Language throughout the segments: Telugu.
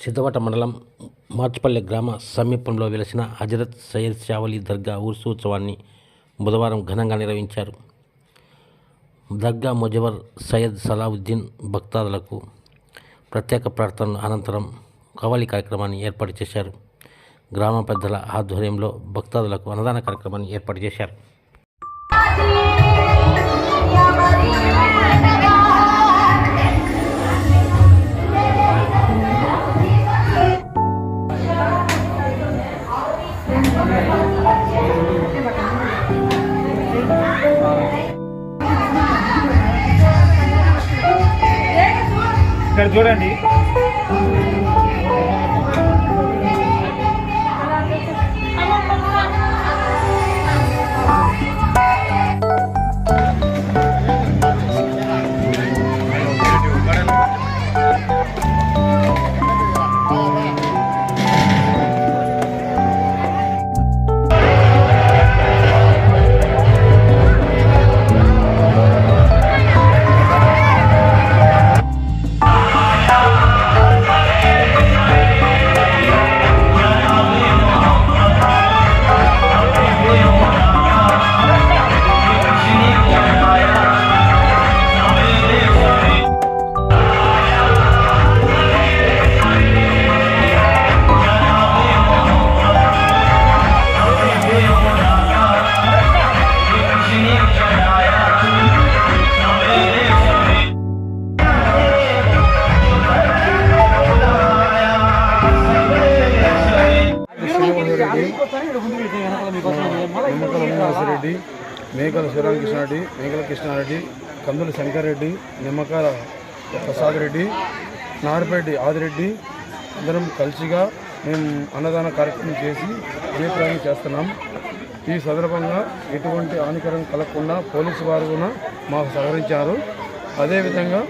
సిద్ధవట మండలం మార్చిపల్లె గ్రామ సమీపంలో వెలసిన హజరత్ సయ్యద్ షావలి దర్గా ఉత్సవాన్ని బుధవారం ఘనంగా నిర్వహించారు. దర్గా ముజవర్ సయ్యద్ సలావుద్దీన్ భక్తాదులకు ప్రత్యేక ప్రార్థనల అనంతరం కవాలి కార్యక్రమాన్ని ఏర్పాటు చేశారు. గ్రామ పెద్దల ఆధ్వర్యంలో భక్తాదులకు అన్నదాన కార్యక్రమాన్ని ఏర్పాటు చేశారు. ఇక్కడ చూడండి. నిమ్మకల శ్రీనివాసరెడ్డి మేకల శివరామకృష్ణారెడ్డి మేకల కృష్ణారెడ్డి కందుల శంకర్రెడ్డి నిమ్మకాల ప్రసాద్ రెడ్డి నారపరెడ్డి ఆదిరెడ్డి అందరం కలిసిగా మేము అన్నదాన కార్యక్రమం చేసి జయప్రదానం చేస్తున్నాం. ఈ సందర్భంగా ఎటువంటి హానికరం కలగకుండా పోలీసు వారు కూడా మాకు సహకరించారు. అదేవిధంగా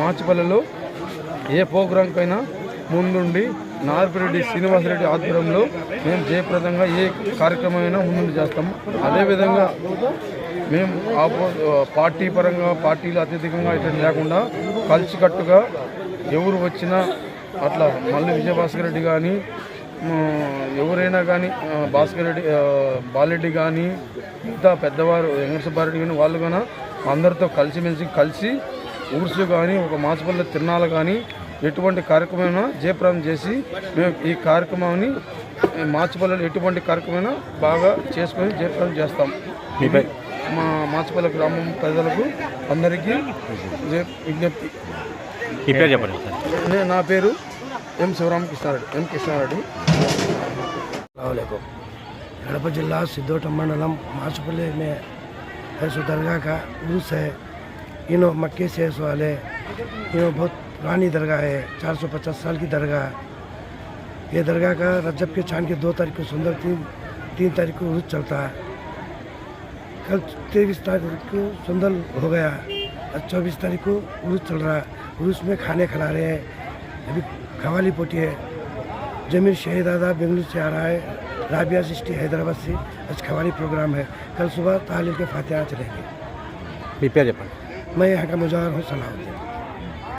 మార్చిపల్లెలో ఏ ప్రోగ్రాంకైనా ముందుండి నార్పిరెడ్డి శ్రీనివాసరెడ్డి ఆధ్వర్యంలో మేము జయప్రదంగా ఏ కార్యక్రమమైనా ముందు చేస్తాం అదేవిధంగా మేము ఆపో పార్టీ పరంగా పార్టీలు అత్యధికంగా ఇట్లా లేకుండా కలిసికట్టుగా ఎవరు వచ్చినా అట్లా మళ్ళీ విజయభాస్కర్ రెడ్డి కానీ ఎవరైనా కానీ భాస్కర్ రెడ్డి బాలరెడ్డి కానీ మిగతా పెద్దవారు వెంకటసుబ్బారెడ్డి కానీ వాళ్ళు కానీ అందరితో కలిసిమెలిసి కలిసి ఊర్సు కానీ ఒక మాసపల్లి తిరణాలు కానీ ఎటువంటి కార్యక్రమమైనా జయప్రదం చేసి మేము ఈ కార్యక్రమాన్ని మాచిపల్లిలో ఎటువంటి కార్యక్రమమైనా బాగా చేసుకొని జయప్రదం చేస్తాం మీపై మా మాచిపల్లి గ్రామం ప్రజలకు అందరికీ జయ- విజ్ఞప్తి మీ పేరు చెప్పండి నే- నా పేరు ఎం శివరామకృష్ణారెడ్డి ఎం కృష్ణారెడ్డి अलैक्म गणपत जिला सिद्धोट मंडलम माचपल्ले में है सो दरगाह का उर्स है इनो मक्के से है सो वाले इनो बहुत पुरानी दरगाह है 450 साल की दरगाह ये दरगाह का रजब के छान के दो तारीख को सुंदर तीन तीन तारीख को रुज चलता है। कल तेईस तारीख को सुंदर हो गया और चौबीस तारीख को उर्ज चल रहा है। उर्ज में खाने खिला रहे हैं अभी खवाली पोटी है। जमीर शहीद दादा बेंगलुरु से आ रहा है राबिया सिस्टी हैदराबाद से आज खवाली प्रोग्राम है। कल सुबह तहलील के फातिहा चलेंगे। मैं यहाँ का मुजाहर हूँ सलाह